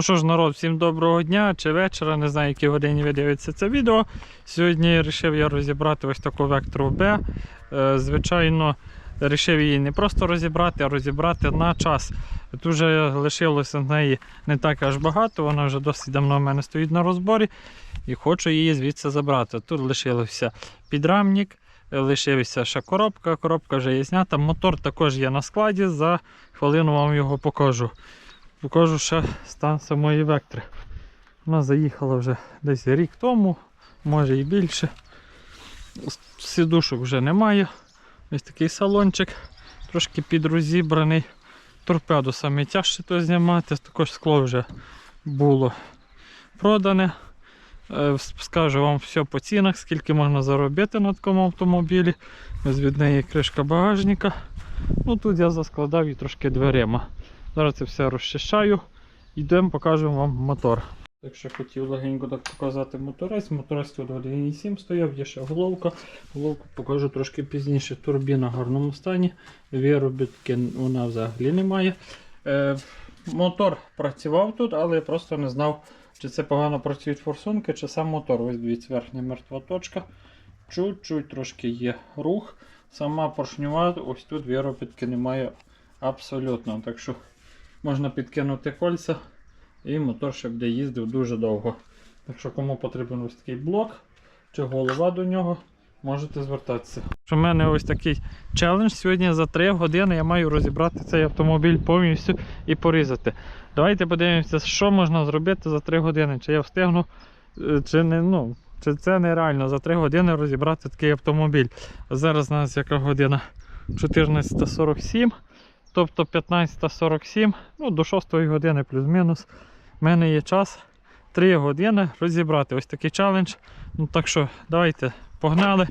Ну що ж, народ, всім доброго дня чи вечора, не знаю, які годині ви дивитеся це відео. Сьогодні вирішив я розібрати ось таку вектору Б. Е, Звичайно, вирішив її не просто розібрати, а розібрати на час. Тут вже лишилося в неї не так аж багато, вона вже досить давно в мене стоїть на розборі і хочу її звідси забрати. Тут лишився підрамник, лишився ще коробка, коробка вже є знята. Мотор також є на складі, за хвилину вам його покажу. Покажу ще стан самої вектори. Вона заїхала вже десь рік тому, може і більше. Сідушок вже немає. Ось такий салончик, трошки підрозібраний. Торпеду саме тяжче то знімати, також скло вже було продане. Е, Скажу вам все по цінах, скільки можна заробити на такому автомобілі. Ось від неї кришка багажника. Ну тут я заскладав і трошки дверима. Зараз це все розчищаю. Йдемо, покажемо вам мотор. Так що хотів легенько так показати моторець. Моторець тут 1.7 стояв, є ще головка. Головку покажу трошки пізніше. Турбіна в гарному стані. Виробітки вона взагалі немає. Е, мотор працював тут, але я просто не знав, чи це погано працюють форсунки, чи сам мотор. Ось дивіться, верхня мертва точка. Чуть-чуть трошки є рух. Сама поршнюва, ось тут виробітки немає абсолютно. Так що можна підкинути кольця і мотор ще буде їздив дуже довго. Так що кому потрібен ось такий блок чи голова до нього, можете звертатися. У мене ось такий челендж. Сьогодні за 3 години я маю розібрати цей автомобіль повністю і порізати. Давайте подивимося, що можна зробити за 3 години. Чи я встигну, е, чи не. ну, чи це нереально за 3 години розібрати такий автомобіль. Зараз у нас яка година 14.47, тобто 15.47, ну до 6 години плюс-мінус. У мене є час 3 години розібрати ось такий челендж. Ну так що давайте погнали.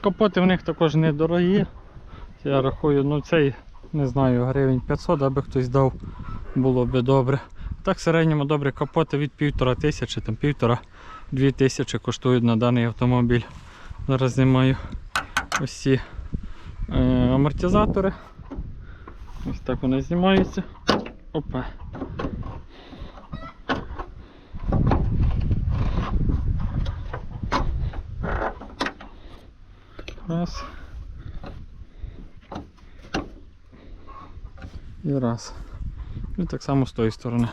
Капоти в них також недорогі. Я рахую, ну цей не знаю, гривень 500, аби хтось дав, було би добре. Так в середньому добрі капоти від півтора тисячі, там півтора-дві тисячі коштують на даний автомобіль. Зараз знімаю ось ці е, амортизатори. Ось так вони знімаються. Опа. Раз. І раз. І так само з тої сторони.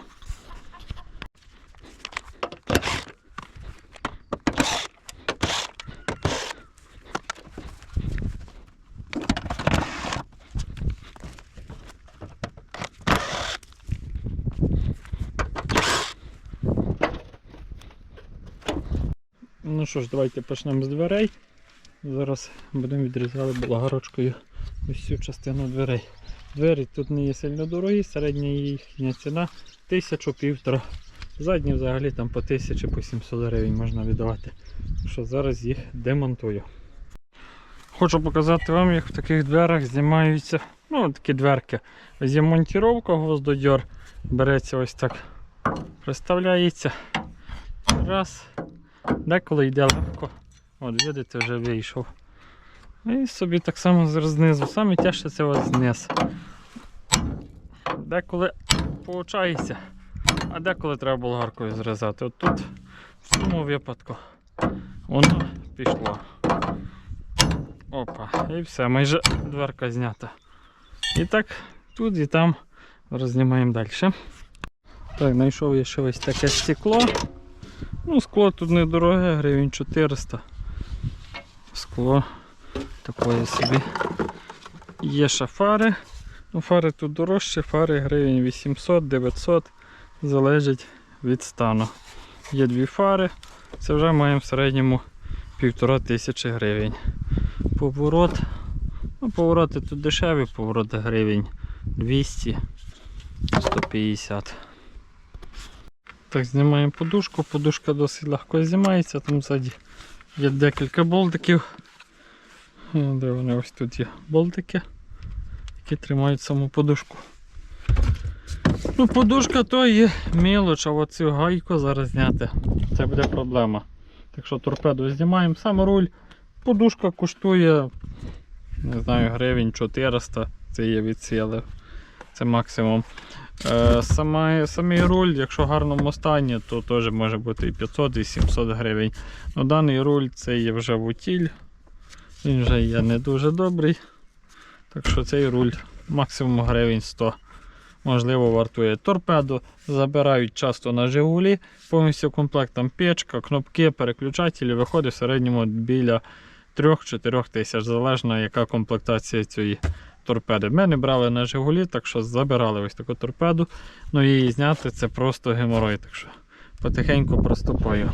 Ну що ж, давайте почнемо з дверей. Зараз будемо відрізати болгарочкою ось цю частину дверей. Двері тут не є сильно дорогі, середня їхня ціна тисячу півтора. Задні взагалі там по тисячі по 700 гривень можна віддавати. Що зараз їх демонтую. Хочу показати вам, як в таких дверях знімаються ну, такі дверки. Є монтіровка гвоздодьор. Береться ось так, приставляється. Раз. Деколи йде легко. От, видите, вже вийшов. І собі так само знизу. Саме тяжче це ось зниз. Деколи виходить, а деколи треба болгаркою зрізати. От тут в цьому випадку воно пішло. Опа, і все, майже дверка знята. І так, тут і там рознімаємо далі. Так, знайшов я ще ось таке стекло. Ну, скло тут недороге, гривень 400. Скло такої собі. Є ще фари. Ну, фари тут дорожчі, фари гривень 800-900, залежить від стану. Є дві фари, це вже маємо в середньому півтора тисячі гривень. Поворот. Ну, повороти тут дешеві, повороти гривень 200 150. Так, знімаємо подушку. Подушка досить легко знімається, там ззаді є декілька болтиків. Де вони ось тут є болтики, які тримають саму подушку. Ну, подушка то є мілоч, а оцю гайку зараз зняти. Це буде проблема. Так що торпеду знімаємо. Сам руль. Подушка коштує, не знаю, гривень 400. Це є від сили. Це максимум. Е, сама, самий руль, якщо в гарному стані, то теж може бути і 500, і 700 гривень. Ну, даний руль це є вже вутіль. Він вже є не дуже добрий. Так що цей руль максимум гривень 100. Можливо, вартує торпеду. Забирають часто на Жигулі. Повністю комплект там печка, кнопки, переключателі. Виходить в середньому біля 3-4 тисяч, залежно яка комплектація цієї торпеди. Ми не брали на Жигулі, так що забирали ось таку торпеду. Ну її зняти це просто геморой. Так що потихеньку приступаю.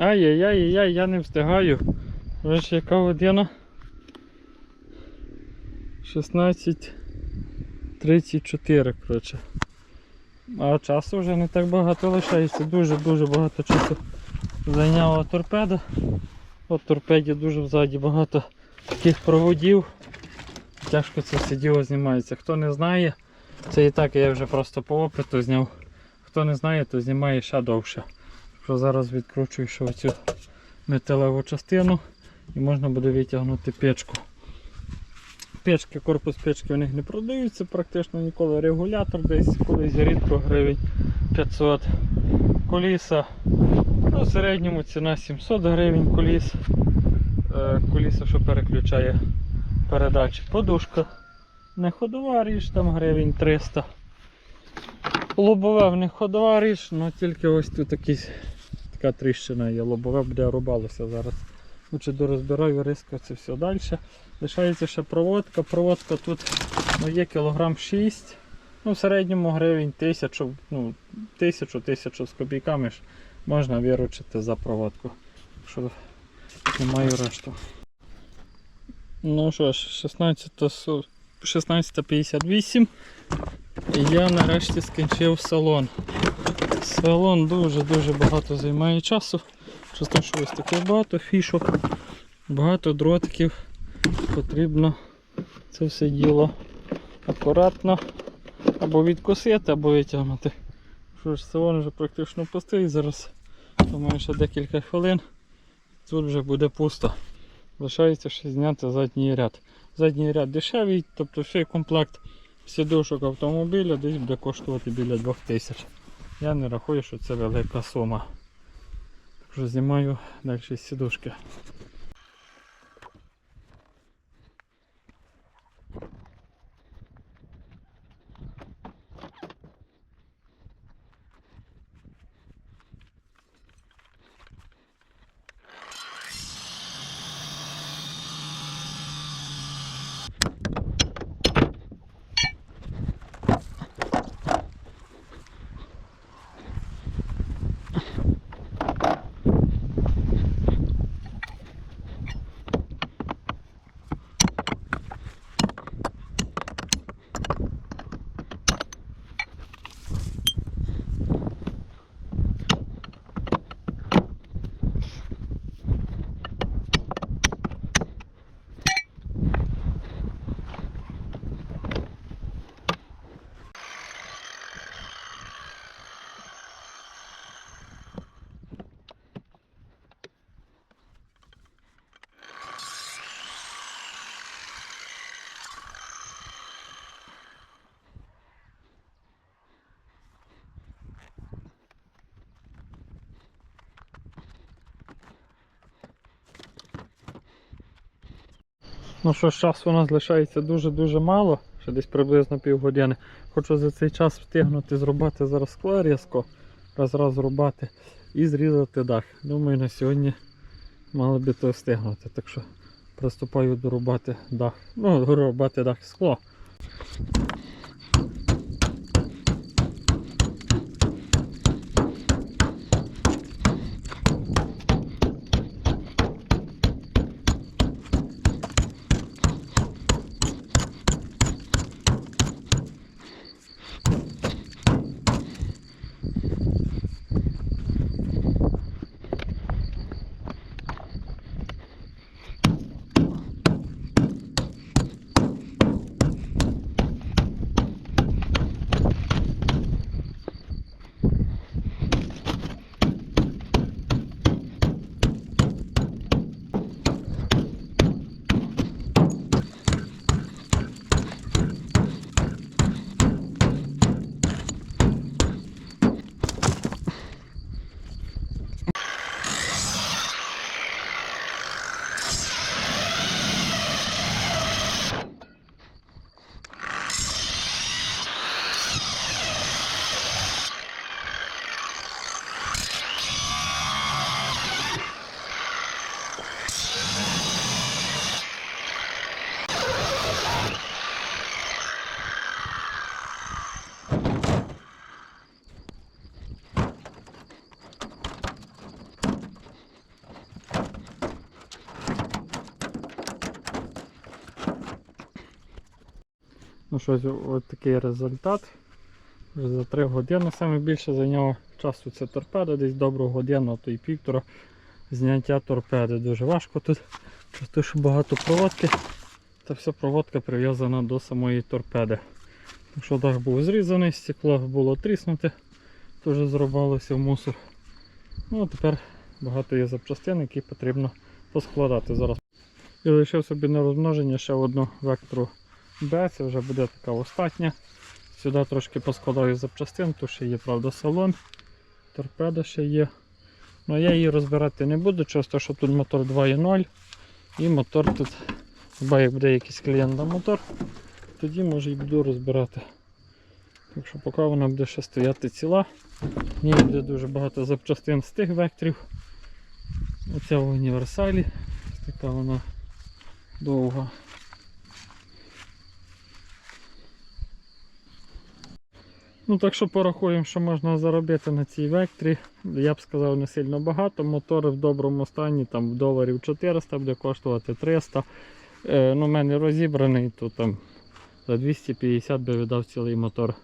Ай-яй-яй-яй, я не встигаю. Ж яка година? 16.34, коротше. А часу вже не так багато лишається, дуже-дуже багато часу зайняла торпеда. От торпеді дуже взаді багато таких проводів. Тяжко це все діло знімається. Хто не знає, це і так я вже просто по опиту зняв. Хто не знає, то знімає ще довше. Що зараз відкручую ще оцю металеву частину і можна буде витягнути печку. Печки, корпус печки у них не продаються практично ніколи. Регулятор десь колись рідко гривень 500. Коліса. Ну, в середньому ціна 700 гривень коліс. Е, Коліса, що переключає передачі. Подушка. Не ходова річ, там гривень 300. Лобове в них ходова річ, але тільки ось тут якісь, така тріщина є. Лобове буде рубалося зараз. Лучше дорозбираю риска це все далі. Лишається ще проводка. Проводка тут ну, є кілограм 6. Ну, в середньому гривень тисячу, ну, тисячу, тисячу з копійками ж можна виручити за проводку. Якщо не маю решту. Ну що ж, 16.58 і я нарешті скінчив салон. Салон дуже-дуже багато займає часу. Що ось таке багато фішок, багато дротиків. Потрібно це все діло акуратно або відкусити, або витягнути. Що ж, салон вже практично пустий. Зараз думаю, ще декілька хвилин. Тут вже буде пусто. Лишається ще зняти задній ряд. Задній ряд дешевий, тобто всей комплект сідушок автомобіля десь буде коштувати біля 2000. Я не рахую, що це велика сума. Що знімаю далі з сідушки. Ну що ж, часу у нас лишається дуже-дуже мало, ще десь приблизно півгодини. Хочу за цей час встигнути зрубати зараз скло різко, раз раз зрубати і зрізати дах. Думаю, на сьогодні мали би то встигнути. Так що приступаю дорубати дах. Ну, рубати дах скло. Що ось, такий результат. Вже за 3 години саме більше зайняло часу це торпеда, десь добру годину, а то й півтора зняття торпеди. Дуже важко тут. Те, що багато проводки. Та вся проводка прив'язана до самої торпеди. Якщо дах був зрізаний, стекло було тріснуте, теж зробилося в мусор. Ну а тепер багато є запчастин, які потрібно поскладати зараз. І лишив собі на розмноження ще одну вектору Б, це вже буде така остання. Сюди трошки поскладаю запчастин, тут ще є, правда, салон, торпеда ще є. Ну я її розбирати не буду, те, що тут мотор 2.0 і мотор тут, хіба як буде якийсь клієнт на мотор, тоді може і буду розбирати. Так що поки вона буде ще стояти ціла, в ній буде дуже багато запчастин з тих векторів. Оця в універсалі, така вона довга. Ну так що порахуємо, що можна заробити на цій векторі. Я б сказав не сильно багато. Мотор в доброму стані, там доларів 400 буде коштувати 300. Е, ну, в мене розібраний, то там за 250 би віддав цілий мотор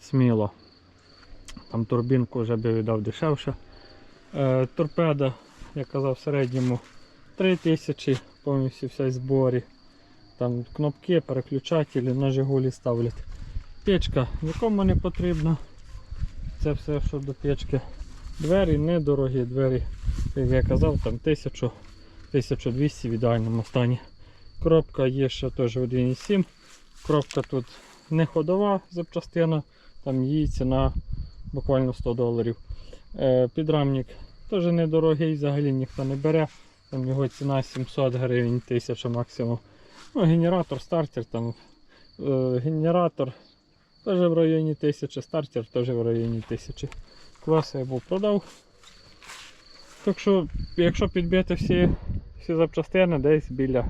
сміло. Там турбінку вже би віддав дешевше. Е, торпеда, я казав, в середньому 3000, повністю вся в зборі. Там кнопки, переключателі на Жигулі ставлять. Печка нікому не потрібна. Це все, що до печки. Двері недорогі, двері, як я казав, там 1000 1200 в ідеальному стані. Коробка є ще теж 1,7. Коробка тут не ходова запчастина, там її ціна буквально 100 доларів. Е, підрамник теж недорогий, взагалі ніхто не бере. Там його ціна 700 гривень, 1000 максимум. Ну, генератор, стартер, там, е, генератор теж в районі 1000, стартер теж в районі 1000. Класи я був продав. Так що, якщо підбити всі, всі запчастини, десь біля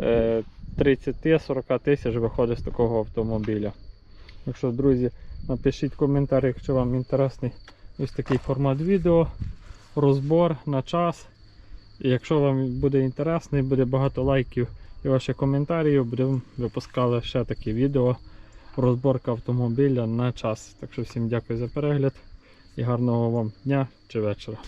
е, 30-40 тисяч виходить з такого автомобіля. Так що, друзі, напишіть в коментарях, якщо вам інтересний ось такий формат відео, розбор на час. І якщо вам буде інтересний, буде багато лайків і ваших коментарів, будемо випускали ще такі відео. Розборка автомобіля на час. Так що всім дякую за перегляд і гарного вам дня чи вечора.